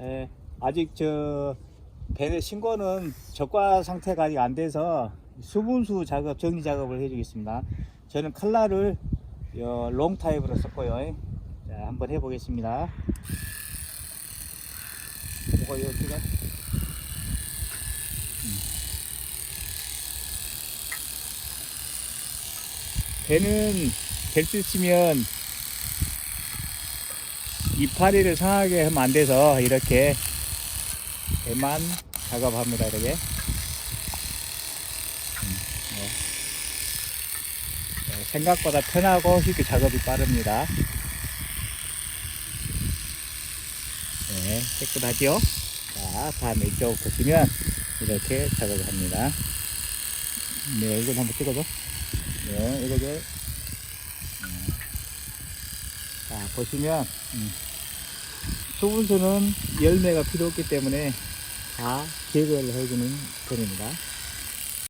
예, 아직 저 배의 신고는 적과 상태가 아직 안 돼서 수분수 작업, 정리 작업을 해주겠습니다. 저는 칼날을 어, 롱 타입으로 썼고요. 자, 한번 해보겠습니다. 뭐가 여기가? 배는 될 수 있으면 이파리를 상하게 하면 안 돼서 이렇게 배만 작업합니다 이렇게. 음, 네. 네, 생각보다 편하고 쉽게 작업이 빠릅니다. 네 깨끗하죠? 자 다음에 이쪽 보시면 이렇게 작업을 합니다. 네 이거 한번 찍어줘 네 이거 좀 자, 보시면, 음, 수분수는 열매가 필요 없기 때문에 다 제거를 해주는 편입니다.